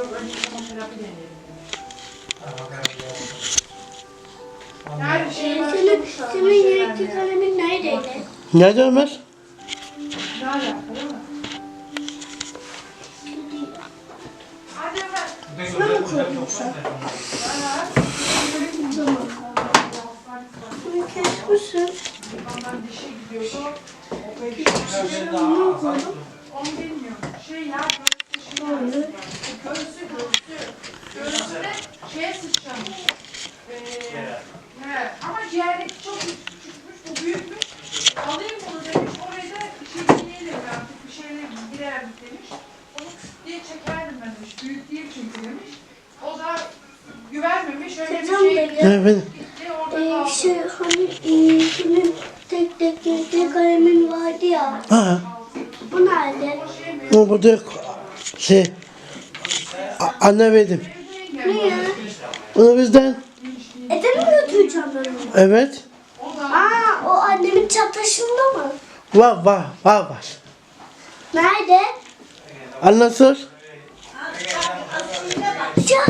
Yok önce kemoterapi deneyelim. Her şey başlamış senin, senin vermiyor. kalemin neredeydi? Nerede Ömer? Ne alaka değil mi? Hadi Ömer. Şuna mı koydun sen? Bunu kesmişsin. Ondan dişe gidiyordu. Operasyon. Onu bilmiyorum. Girerdik demiş. Onu küt diye çekerdim ben demiş. Büyük değil çünkü demiş. O da güvenmemiş. Öyle bir Hocam şey. Evet benim. gitti. Orada Ee, kaldı. şey hani e, senin tek tek renkli kalemin vardı ya. Ha, Bu nerede? o burada şey a- anne verdim. Niye? Onu bizden. Eve mi götüreceğim ben onu? Evet. Aa o annemin çantasında mı? Var var var var. Nerede? Siyah kafa, siyah